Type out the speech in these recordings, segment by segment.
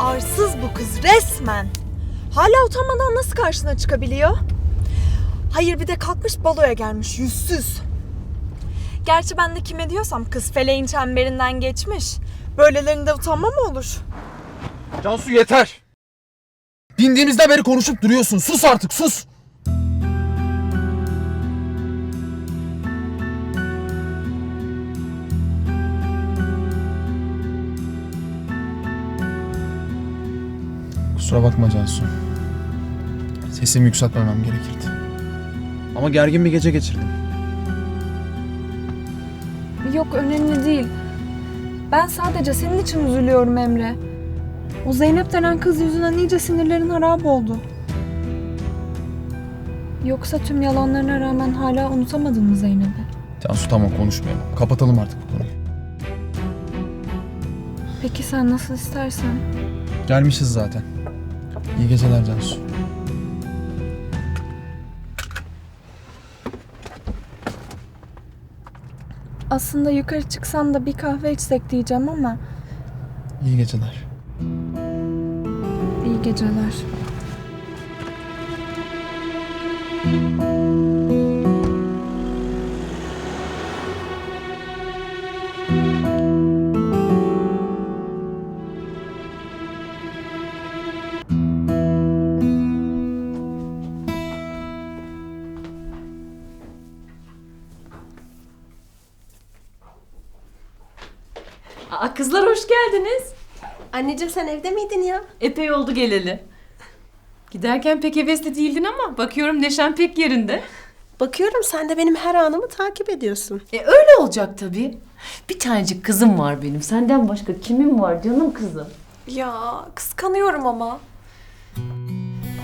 Arsız bu kız resmen. Hala utanmadan nasıl karşına çıkabiliyor? Hayır bir de kalkmış baloya gelmiş yüzsüz. Gerçi ben de kime diyorsam kız feleğin çemberinden geçmiş. Böylelerinde utanma mı olur? Cansu yeter. Bindiğimizden beri konuşup duruyorsun. Sus artık sus. Kusura bakma Cansu. Sesimi yükseltmemem gerekirdi. Ama gergin bir gece geçirdim. Yok önemli değil. Ben sadece senin için üzülüyorum Emre. O Zeynep denen kız yüzünden iyice sinirlerin harap oldu. Yoksa tüm yalanlarına rağmen hala unutamadın mı Zeynep'i? Cansu tamam konuşmayalım. Kapatalım artık bu konuyu. Peki sen nasıl istersen. Gelmişiz zaten. İyi geceler Cansu. Aslında yukarı çıksan da bir kahve içsek diyeceğim ama İyi geceler. iyi geceler. Aa, kızlar hoş geldiniz. Anneciğim sen evde miydin ya? Epey oldu geleli. Giderken pek hevesli değildin ama bakıyorum neşen pek yerinde. Bakıyorum sen de benim her anımı takip ediyorsun. E öyle olacak tabii. Bir tanecik kızım var benim. Senden başka kimim var canım kızım? Ya kıskanıyorum ama.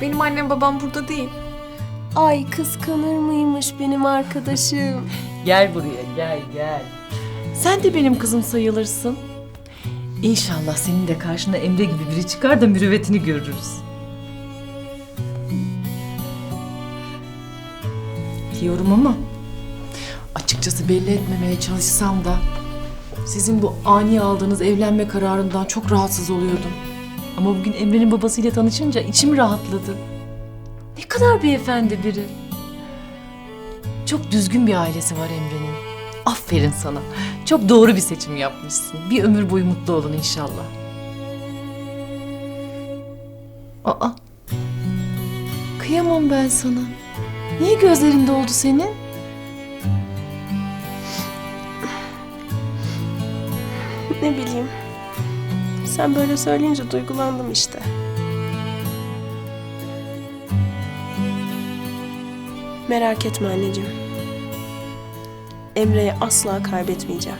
Benim annem babam burada değil. Ay kıskanır mıymış benim arkadaşım? Gel buraya gel gel. Sen de benim kızım sayılırsın. İnşallah senin de karşına Emre gibi biri çıkar da mürüvvetini görürüz. Diyorum ama açıkçası belli etmemeye çalışsam da sizin bu ani aldığınız evlenme kararından çok rahatsız oluyordum. Ama bugün Emre'nin babasıyla tanışınca içim rahatladı. Ne kadar beyefendi biri. Çok düzgün bir ailesi var Emre'nin. Aferin sana. Çok doğru bir seçim yapmışsın. Bir ömür boyu mutlu olun inşallah. Aa. Kıyamam ben sana. Niye gözlerinde oldu senin? Ne bileyim. Sen böyle söyleyince duygulandım işte. Merak etme anneciğim. Emre'yi asla kaybetmeyeceğim.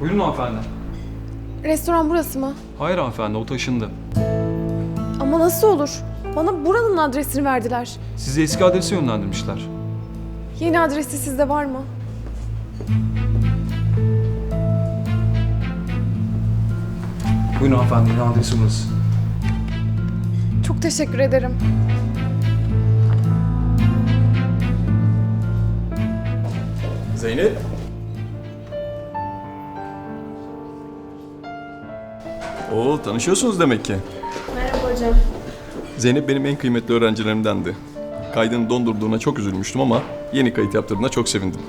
Buyurun hanımefendi. Restoran burası mı? Hayır hanımefendi o taşındı. Ama nasıl olur? Bana buranın adresini verdiler. Sizi eski adrese yönlendirmişler. Yeni adresi sizde var mı? Buyurun hanımefendi adresi burası. Çok teşekkür ederim. Zeynep. Oo tanışıyorsunuz demek ki. Merhaba hocam. Zeynep benim en kıymetli öğrencilerimdendi. Kaydını dondurduğuna çok üzülmüştüm ama yeni kayıt yaptırdığına çok sevindim.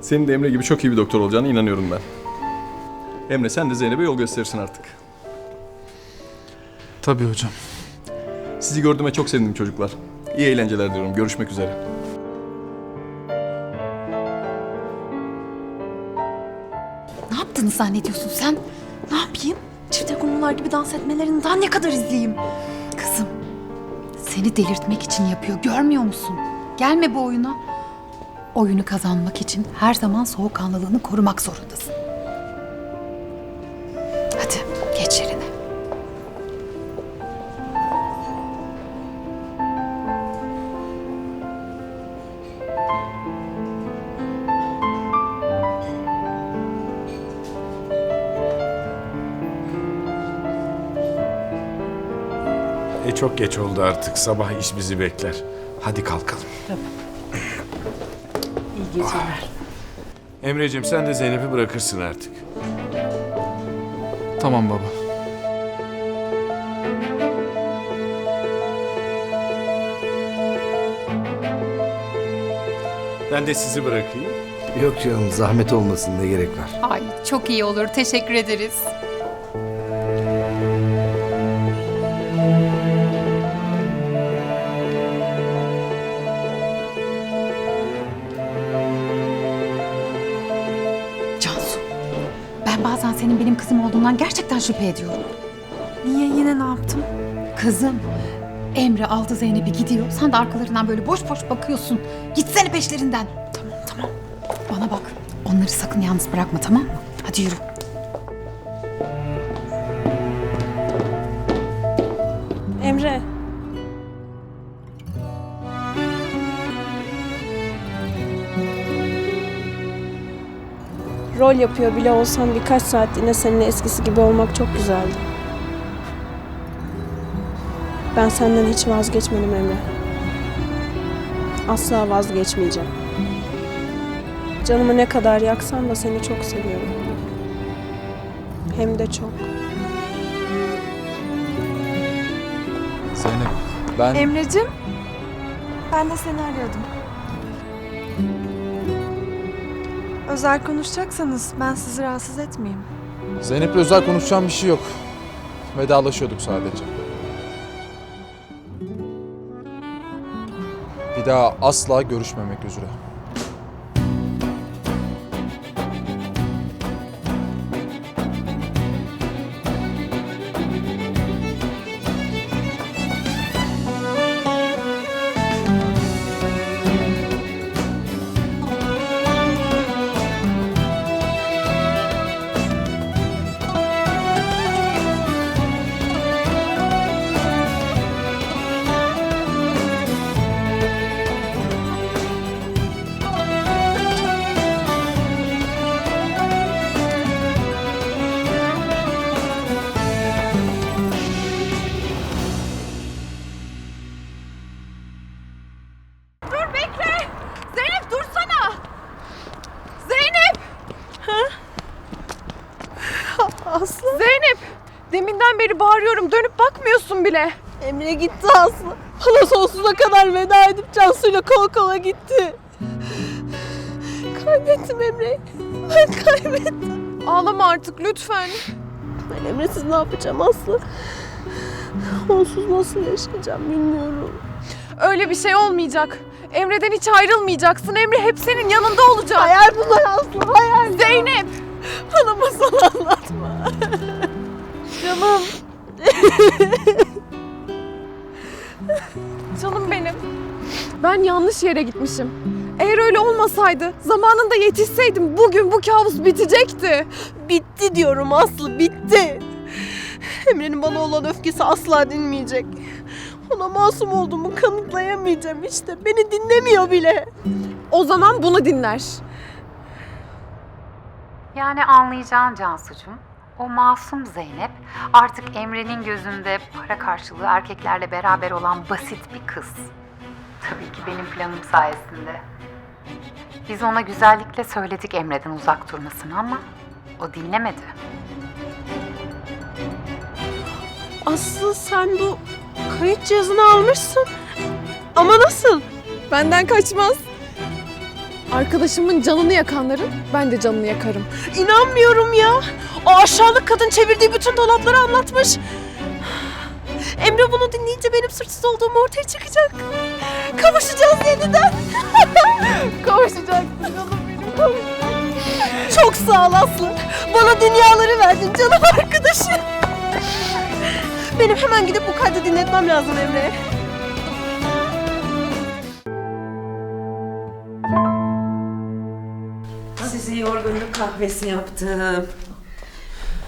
Senin de Emre gibi çok iyi bir doktor olacağına inanıyorum ben. Emre sen de Zeynep'e yol gösterirsin artık. Tabii hocam. Sizi gördüğüme çok sevindim çocuklar. İyi eğlenceler diyorum. Görüşmek üzere. Ne yaptığını zannediyorsun sen? Ne yapayım? Çifte kumrular gibi dans etmelerini daha ne kadar izleyeyim? Kızım, seni delirtmek için yapıyor. Görmüyor musun? Gelme bu oyuna. Oyunu kazanmak için her zaman soğukkanlılığını korumak zorundasın. Çok geç oldu artık. Sabah iş bizi bekler. Hadi kalkalım. İyi geceler. Emreciğim sen de Zeynep'i bırakırsın artık. Tamam baba. Ben de sizi bırakayım. Yok canım zahmet olmasın ne gerek var. Ay çok iyi olur. Teşekkür ederiz. Bazen senin benim kızım olduğundan gerçekten şüphe ediyorum. Niye yine ne yaptım? Kızım, Emre aldı Zeynep'i gidiyor. Sen de arkalarından böyle boş boş bakıyorsun. Gitsene peşlerinden. Tamam, tamam. Bana bak. Onları sakın yalnız bırakma tamam mı? Hadi yürü. Rol yapıyor bile olsam birkaç saatliğine seninle eskisi gibi olmak çok güzeldi. Ben senden hiç vazgeçmedim Emre. Asla vazgeçmeyeceğim. Canımı ne kadar yaksan da seni çok seviyorum. Hem de çok. Zeynep ben... Emre'cim, ben de seni arıyordum. Özel konuşacaksanız ben sizi rahatsız etmeyeyim. Zeynep'le özel konuşacağım bir şey yok. Vedalaşıyorduk sadece. Bir daha asla görüşmemek üzere. Bile. Emre gitti Aslı. Bana sonsuza kadar veda edip Cansu'yla kol kola gitti. Kaybettim Emre'yi. Ben kaybettim. Ağlama artık lütfen. Ben Emre'siz ne yapacağım Aslı? Onsuz nasıl yaşayacağım bilmiyorum. Öyle bir şey olmayacak. Emre'den hiç ayrılmayacaksın. Emre hep senin yanında olacak. Hayal bunlar Aslı hayal. Zeynep! Bana masal anlatma. Canım Ben yanlış yere gitmişim. Eğer öyle olmasaydı, zamanında yetişseydim bugün bu kabus bitecekti. Bitti diyorum Aslı bitti. Emre'nin bana olan öfkesi asla dinmeyecek. Ona masum olduğumu kanıtlayamayacağım işte. Beni dinlemiyor bile. O zaman bunu dinler. Yani anlayacağın Cansucuğum, o masum Zeynep artık Emre'nin gözünde para karşılığı erkeklerle beraber olan basit bir kız. Tabii ki benim planım sayesinde. Biz ona güzellikle söyledik Emre'den uzak durmasını ama o dinlemedi. Aslı sen bu kayıt cihazını almışsın. Ama nasıl? Benden kaçmaz. Arkadaşımın canını yakanların ben de canını yakarım. İnanmıyorum ya. O aşağılık kadın çevirdiği bütün dolapları anlatmış. Emre bunu dinleyince benim suçsuz olduğum ortaya çıkacak. Kavuşacağız yeniden. Kavuşacaksın canım benim kavuşacaksın. Çok sağ ol Aslı. Bana dünyaları verdin canım arkadaşım. Benim hemen gidip bu kaydı dinletmem lazım Emre'ye. Size yorgunluk kahvesi yaptım.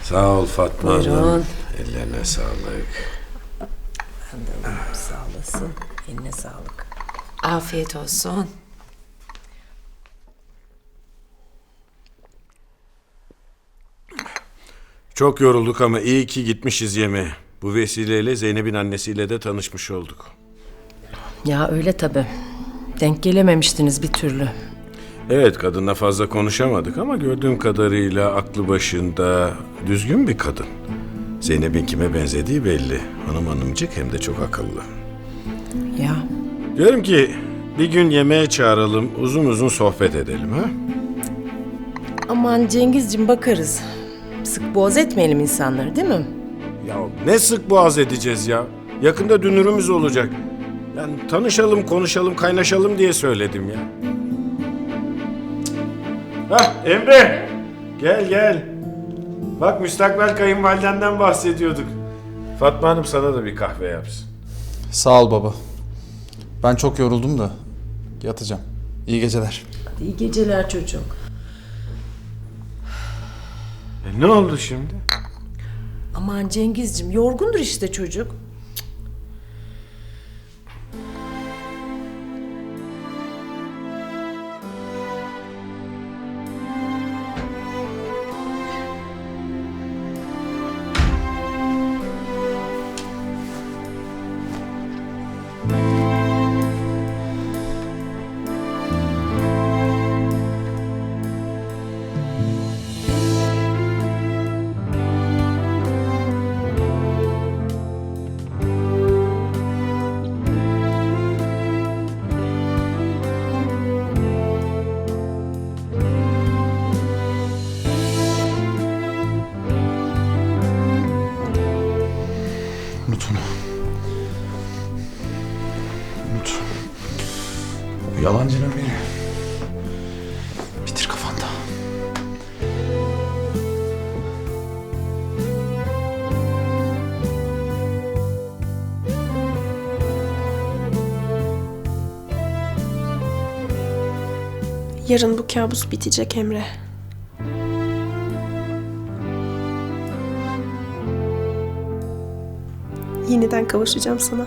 Sağ ol Fatma Buyurun. Hanım. Ellerine sağlık. Sağ olasın. Eline sağlık. Afiyet olsun. Çok yorulduk ama iyi ki gitmişiz yemeğe. Bu vesileyle Zeynep'in annesiyle de tanışmış olduk. Ya öyle tabii. Denk gelememiştiniz bir türlü. Evet kadınla fazla konuşamadık ama gördüğüm kadarıyla aklı başında düzgün bir kadın. Zeynep'in kime benzediği belli. Hanım hanımcık hem de çok akıllı. Ya Diyorum ki bir gün yemeğe çağıralım, uzun uzun sohbet edelim ha? aman Cengizciğim bakarız. Sık boğaz etmeyelim insanları değil mi? Ya ne sık boğaz edeceğiz ya. Yakında dünürümüz olacak. Yani tanışalım, konuşalım, kaynaşalım diye söyledim ya. Hah Emre! Gel gel. Bak müstakbel kayınvalidenden bahsediyorduk. Fatma Hanım sana da bir kahve yapsın. Sağ ol baba. Ben çok yoruldum da yatacağım. İyi geceler. İyi geceler çocuğum. E ne oldu şimdi? Aman Cengizciğim yorgundur işte çocuk. Yarın bu kabus bitecek Emre. Yeniden kavuşacağım sana.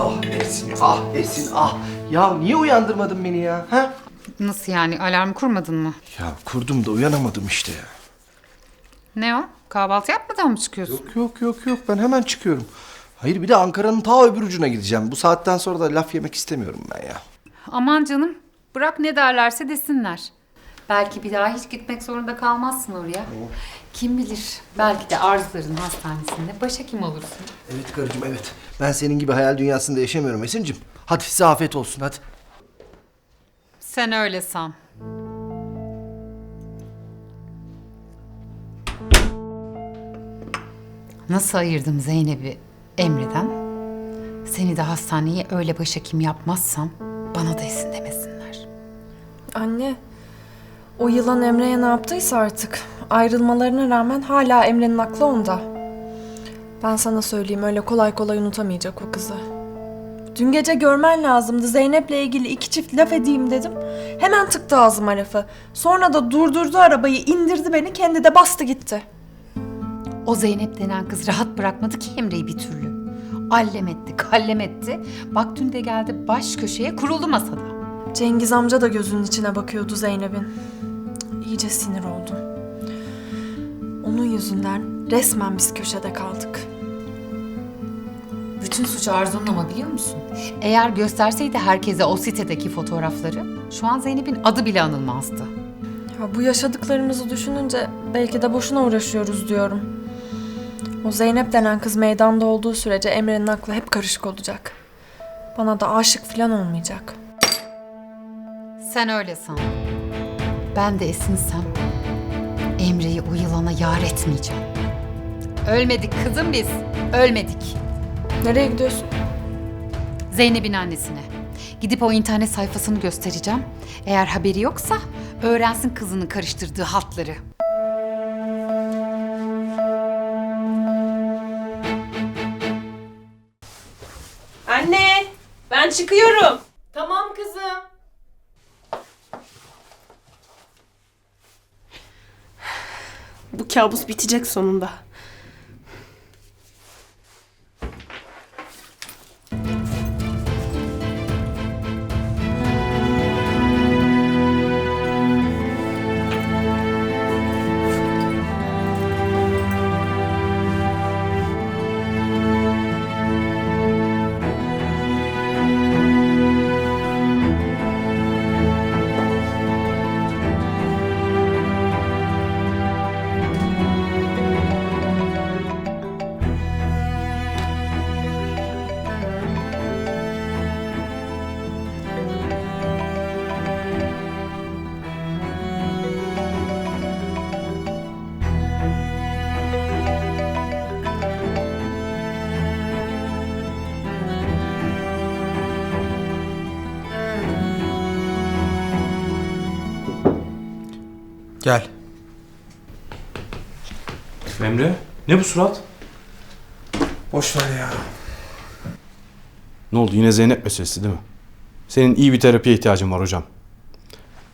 Ah Esin, ah Esin, ah. Ya niye uyandırmadın beni ya? Ha? Nasıl yani alarm kurmadın mı? Ya kurdum da uyanamadım işte ya. Ne o? Kahvaltı yapmadan mı çıkıyorsun? Yok yok yok yok ben hemen çıkıyorum. Hayır bir de Ankara'nın ta öbür ucuna gideceğim. Bu saatten sonra da laf yemek istemiyorum ben ya. Aman canım bırak ne derlerse desinler. Belki bir daha hiç gitmek zorunda kalmazsın oraya. Kim bilir belki de Arzuların hastanesinde başhekim olursun. Evet karıcığım evet. Ben senin gibi hayal dünyasında yaşamıyorum Esin'cim. Hadi size afiyet olsun hadi. Sen öyle san. Nasıl ayırdım Zeynep'i Emre'den? Seni de hastaneye öyle başhekim yapmazsam bana da esin demesinler. Anne, o yılan Emre'ye ne yaptıysa artık ayrılmalarına rağmen hala Emre'nin aklı onda. Ben sana söyleyeyim öyle kolay kolay unutamayacak o kızı. Dün gece görmen lazımdı. Zeynep'le ilgili iki çift laf edeyim dedim. Hemen tıktı ağzıma lafı. Sonra da durdurdu arabayı, indirdi beni, kendi de bastı gitti. O Zeynep denen kız rahat bırakmadı ki Emre'yi bir türlü. Allem etti, kallem etti. Bak dün de geldi baş köşeye kuruldu masada. Cengiz amca da gözünün içine bakıyordu Zeynep'in. İyice sinir oldum. Onun yüzünden resmen biz köşede kaldık. Bütün suç Arzu'nun ama biliyor musun? Eğer gösterseydi herkese o sitedeki fotoğrafları şu an Zeynep'in adı bile anılmazdı. Ya bu yaşadıklarımızı düşününce belki de boşuna uğraşıyoruz diyorum. O Zeynep denen kız meydanda olduğu sürece Emre'nin aklı hep karışık olacak. Bana da aşık falan olmayacak. Sen öyle san. Ben de esinsem Emre'yi o yılana yar etmeyeceğim. Ölmedik kızım biz. Ölmedik. Nereye gidiyorsun? Zeynep'in annesine. Gidip o internet sayfasını göstereceğim. Eğer haberi yoksa öğrensin kızının karıştırdığı hatları. Ben çıkıyorum. Tamam kızım. Bu kabus bitecek sonunda. Emre, ne bu surat? Boş ver ya. Ne oldu yine Zeynep meselesi değil mi? Senin iyi bir terapiye ihtiyacın var hocam.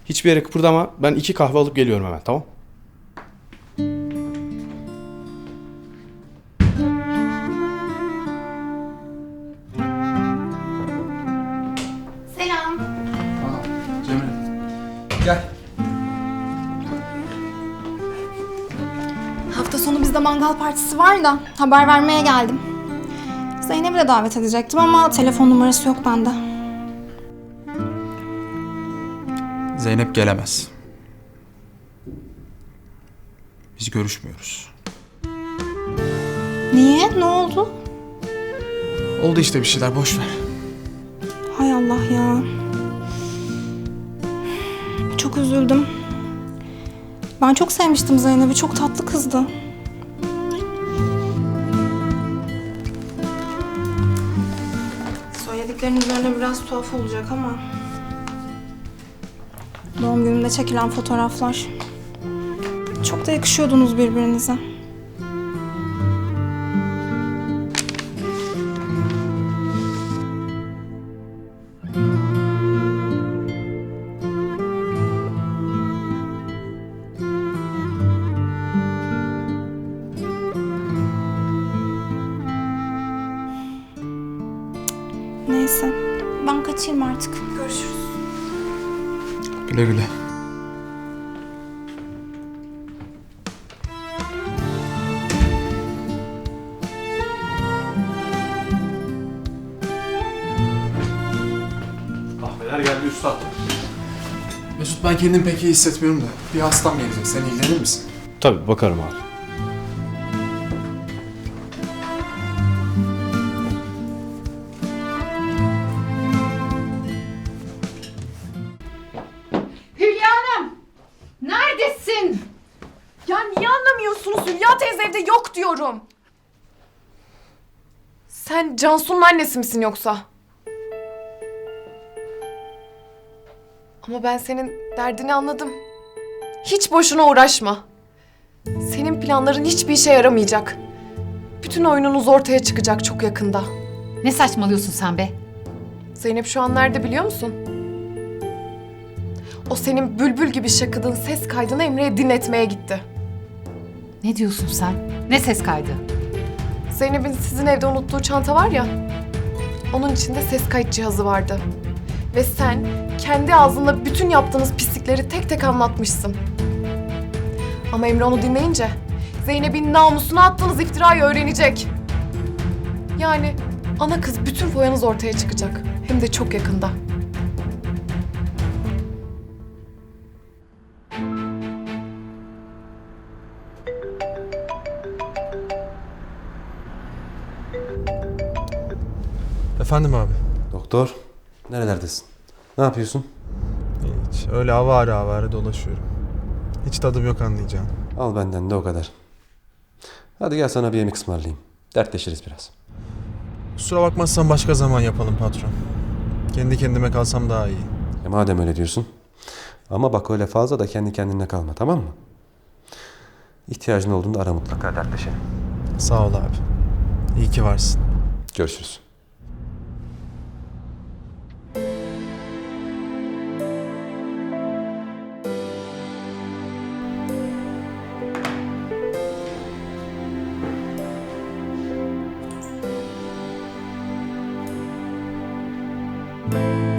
Hiçbir yere kıpırdama. Ben iki kahve alıp geliyorum hemen tamam? Selam. Cemre. Gel. Bizde mangal partisi var da haber vermeye geldim. Zeynep'i de davet edecektim ama telefon numarası yok bende. Zeynep gelemez. Biz görüşmüyoruz. Niye? Ne oldu? Oldu işte bir şeyler boş ver. Hay Allah ya. Çok üzüldüm. Ben çok sevmiştim Zeynep'i. Çok tatlı kızdı. Söylediklerin üzerine biraz tuhaf olacak ama... Doğum günümde çekilen fotoğraflar. Çok da yakışıyordunuz birbirinize. Ben kendimi pek iyi hissetmiyorum da. Bir hastam gelecek. Sen ilgilenir misin? Tabii bakarım abi. Hülya Hanım! Neredesin? Ya niye anlamıyorsunuz? Hülya teyze evde yok diyorum. Sen Cansu'nun annesi misin yoksa? Ama ben senin derdini anladım. Hiç boşuna uğraşma. Senin planların hiçbir işe yaramayacak. Bütün oyununuz ortaya çıkacak çok yakında. Ne saçmalıyorsun sen be? Zeynep şu an nerede biliyor musun? O senin bülbül gibi şakıdığın ses kaydını Emre'ye dinletmeye gitti. Ne diyorsun sen? Ne ses kaydı? Zeynep'in sizin evde unuttuğu çanta var ya. Onun içinde ses kayıt cihazı vardı. Ve sen kendi ağzınla bütün yaptığınız pislikleri tek tek anlatmışsın. Ama Emre onu dinleyince Zeynep'in namusuna attığınız iftirayı öğrenecek. Yani ana kız bütün foyanız ortaya çıkacak. Hem de çok yakında. Efendim abi. Doktor, nerelerdesin? Ne yapıyorsun? Hiç. Öyle avare avare dolaşıyorum. Hiç tadım yok anlayacağım. Al benden de o kadar. Hadi gel sana bir yemek ısmarlayayım. Dertleşiriz biraz. Kusura bakmazsan başka zaman yapalım patron. Kendi kendime kalsam daha iyi. E madem öyle diyorsun. Ama bak öyle fazla da kendi kendine kalma tamam mı? İhtiyacın olduğunda ara mutlaka dertleşelim. Sağ ol abi. İyi ki varsın. Görüşürüz. Yok.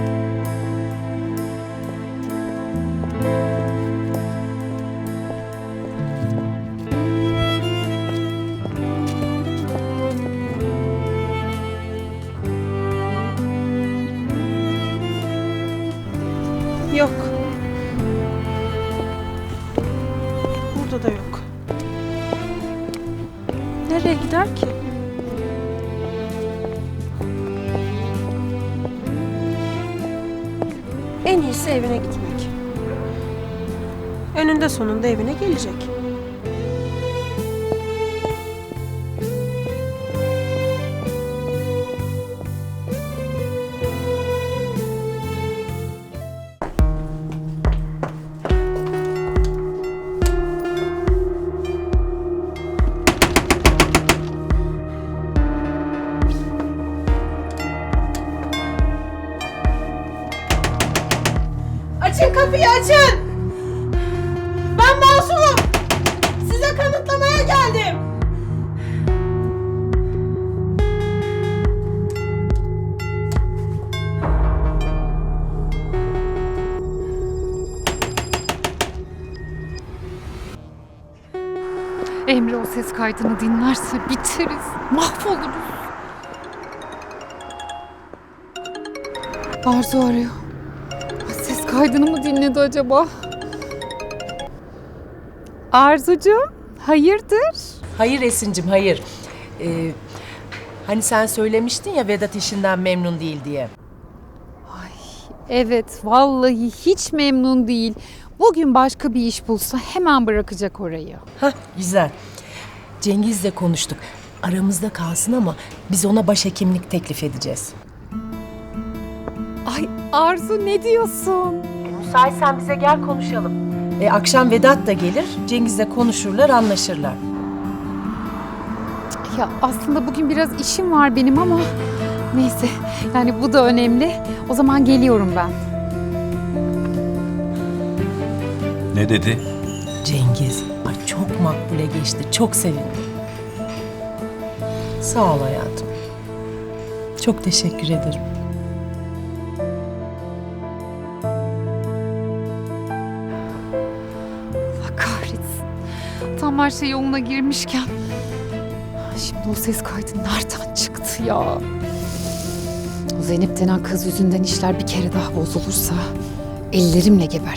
Evine gitmek. Önünde sonunda evine gelecek. Kaydını dinlerse biteriz. Mahvoluruz. Arzu arıyor. Ses kaydını mı dinledi acaba? Arzucuğum, hayırdır? Hayır Esin'cim hayır. Ee, hani sen söylemiştin ya Vedat işinden memnun değil diye. Evet, vallahi hiç memnun değil. Bugün başka bir iş bulsa hemen bırakacak orayı. Hah güzel. Cengiz'le konuştuk. Aramızda kalsın ama biz ona başhekimlik teklif edeceğiz. Ay Arzu ne diyorsun? Müsaitsen bize gel konuşalım. E, akşam Vedat da gelir. Cengiz'le konuşurlar, anlaşırlar. Ya aslında bugün biraz işim var benim ama neyse. Yani bu da önemli. O zaman geliyorum ben. Ne dedi? Cengiz, makbule geçti. Çok sevindim. Sağ ol hayatım. Çok teşekkür ederim. Allah kahretsin. Tam her şey yoluna girmişken. Şimdi o ses kaydı nereden çıktı ya? O Zeynep denen kız yüzünden işler bir kere daha bozulursa ellerimle gebertirim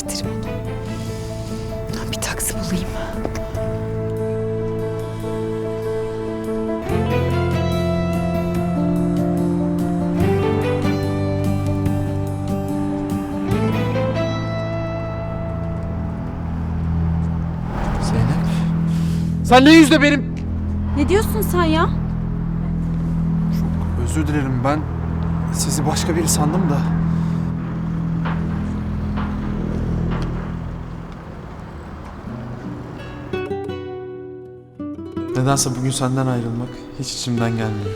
Sen ne yüzle benim... Ne diyorsun sen ya? Özür dilerim ben sizi başka biri sandım da. Nedense bugün senden ayrılmak hiç içimden gelmiyor.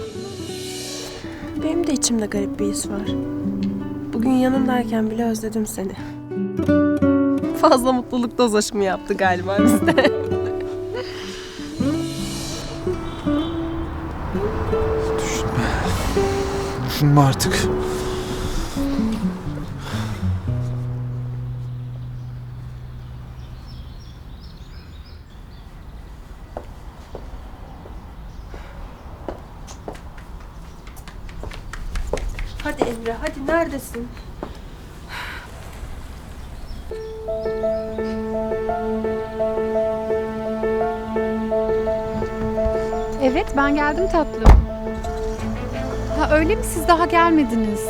Benim de içimde garip bir his var. Bugün yanındayken bile özledim seni. Fazla mutluluk doz mı yaptı galiba bizde. Düşünme artık. hadi Emre, hadi neredesin? Evet ben geldim tatlım. Ha öyle mi siz daha gelmediniz?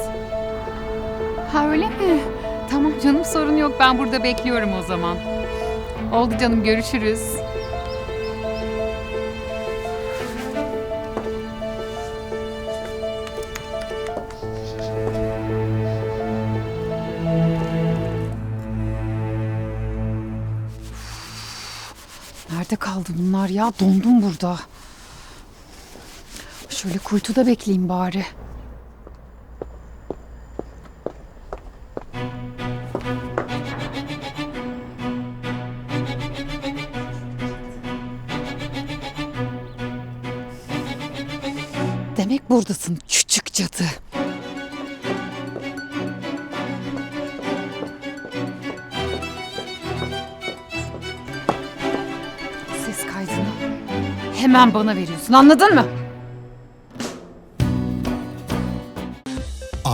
Ha öyle mi? Tamam canım sorun yok ben burada bekliyorum o zaman. Oldu canım görüşürüz. Nerede kaldı bunlar ya? Dondum burada. Şöyle kuytuda bekleyeyim bari. Demek buradasın küçük cadı. Ses kaydını hemen bana veriyorsun anladın mı?